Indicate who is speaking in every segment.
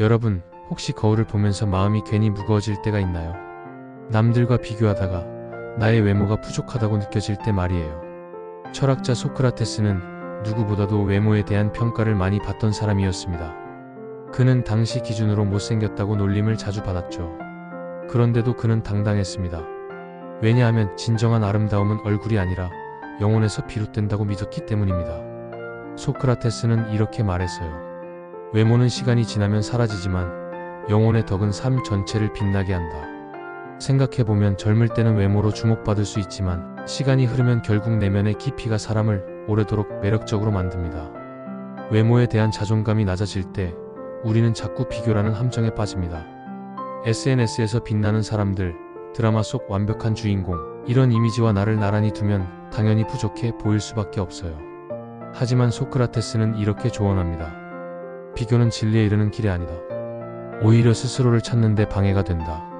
Speaker 1: 여러분, 혹시 거울을 보면서 마음이 괜히 무거워질 때가 있나요? 남들과 비교하다가 나의 외모가 부족하다고 느껴질 때 말이에요. 철학자 소크라테스는 누구보다도 외모에 대한 평가를 많이 받던 사람이었습니다. 그는 당시 기준으로 못생겼다고 놀림을 자주 받았죠. 그런데도 그는 당당했습니다. 왜냐하면 진정한 아름다움은 얼굴이 아니라 영혼에서 비롯된다고 믿었기 때문입니다. 소크라테스는 이렇게 말했어요. 외모는 시간이 지나면 사라지지만 영혼의 덕은 삶 전체를 빛나게 한다. 생각해보면 젊을 때는 외모로 주목받을 수 있지만 시간이 흐르면 결국 내면의 깊이가 사람을 오래도록 매력적으로 만듭니다. 외모에 대한 자존감이 낮아질 때 우리는 자꾸 비교라는 함정에 빠집니다. SNS에서 빛나는 사람들, 드라마 속 완벽한 주인공, 이런 이미지와 나를 나란히 두면 당연히 부족해 보일 수밖에 없어요. 하지만 소크라테스는 이렇게 조언합니다. 비교는 진리에 이르는 길이 아니다. 오히려 스스로를 찾는데 방해가 된다.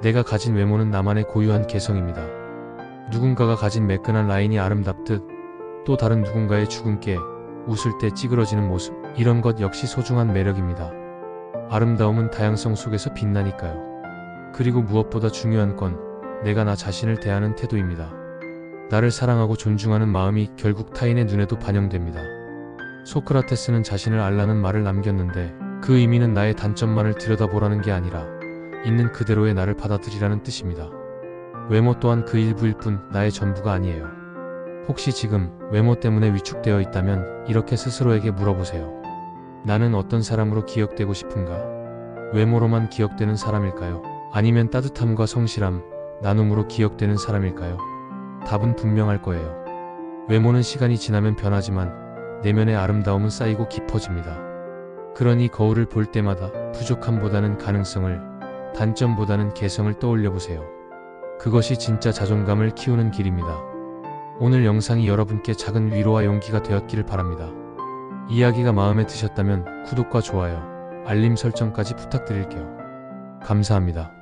Speaker 1: 내가 가진 외모는 나만의 고유한 개성입니다. 누군가가 가진 매끈한 라인이 아름답듯 또 다른 누군가의 주근깨, 웃을 때 찌그러지는 모습, 이런 것 역시 소중한 매력입니다. 아름다움은 다양성 속에서 빛나니까요. 그리고 무엇보다 중요한 건 내가 나 자신을 대하는 태도입니다. 나를 사랑하고 존중하는 마음이 결국 타인의 눈에도 반영됩니다. 소크라테스는 자신을 알라는 말을 남겼는데 그 의미는 나의 단점만을 들여다보라는 게 아니라 있는 그대로의 나를 받아들이라는 뜻입니다. 외모 또한 그 일부일 뿐 나의 전부가 아니에요. 혹시 지금 외모 때문에 위축되어 있다면 이렇게 스스로에게 물어보세요. 나는 어떤 사람으로 기억되고 싶은가? 외모로만 기억되는 사람일까요? 아니면 따뜻함과 성실함, 나눔으로 기억되는 사람일까요? 답은 분명할 거예요. 외모는 시간이 지나면 변하지만 내면의 아름다움은 쌓이고 깊어집니다. 그러니 거울을 볼 때마다 부족함보다는 가능성을, 단점보다는 개성을 떠올려 보세요. 그것이 진짜 자존감을 키우는 길입니다. 오늘 영상이 여러분께 작은 위로와 용기가 되었기를 바랍니다. 이야기가 마음에 드셨다면 구독과 좋아요, 알림 설정까지 부탁드릴게요. 감사합니다.